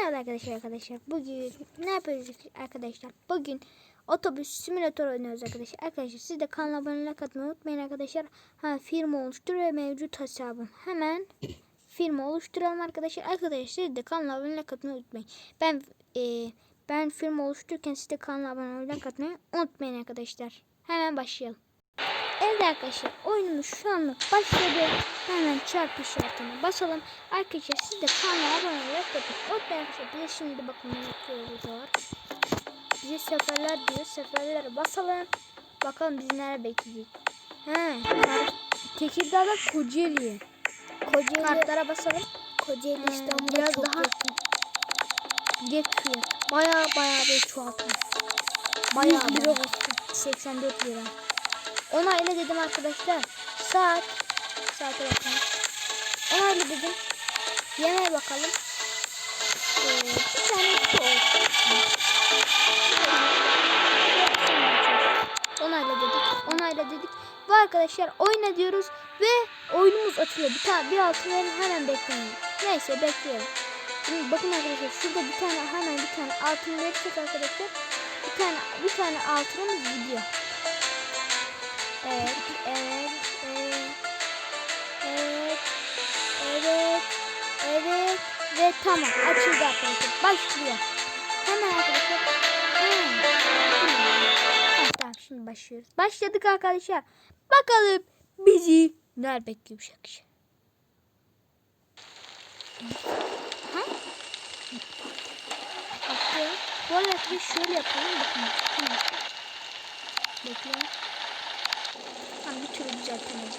Merhaba arkadaşlar arkadaşlar. Bugün ne yapıyoruz arkadaşlar? Bugün otobüs simülatör oynuyoruz arkadaşlar. Arkadaşlar siz de kanala abone atmayı unutmayın arkadaşlar. Ha firma oluştur ve mevcut hesabım. Hemen firma oluşturalım arkadaşlar. Arkadaşlar siz de kanala abone atmayı unutmayın. Ben e, ben firma oluştururken siz de kanala abone atmayı unutmayın arkadaşlar. Hemen başlayalım. Evet arkadaşlar oyunumuz şu anlık başladı. Hemen çarpı işaretine basalım. Arkadaşlar siz de kanala abone olmayı unutmayın. Unutmayın arkadaşlar. Bize şimdi bakın ne yapıyorlar. Bize seferler diyor. Seferlere basalım. Bakalım bizi nereye bekleyecek. He. Tekirdağ'da Kocaeli. Kocaeli, Kartlara basalım. Kocaeli He, İstanbul'a biraz çok daha fiyat. Baya baya bir çoğaltmış. Baya 100 lira baya. 84 lira. Onayla dedim arkadaşlar. Saat. Saate bakalım. Onayla dedim. Yemeğe bakalım. Ee, bir tane su olsun. Onayla dedik. Onayla dedik. Ve arkadaşlar oyna diyoruz. Ve oyunumuz açılıyor. Bir tane bir altın verin hemen bekleyin. Neyse bekleyelim. Şimdi bakın arkadaşlar şurada bir tane hemen bir tane altın verirsek arkadaşlar bir tane bir tane altınımız gidiyor. Ve tamam açıldı arkadaşlar. Başlıyor. Hemen arkadaşlar. Hmm. Evet, tamam şimdi başlıyoruz. Başladık arkadaşlar. Bakalım bizi nerede bekliyor bu akşam. Ha? Bakıyorum. Bu arada bir şöyle yapalım. Bakın. Bekleyin. Tamam bir türlü düzeltemedim.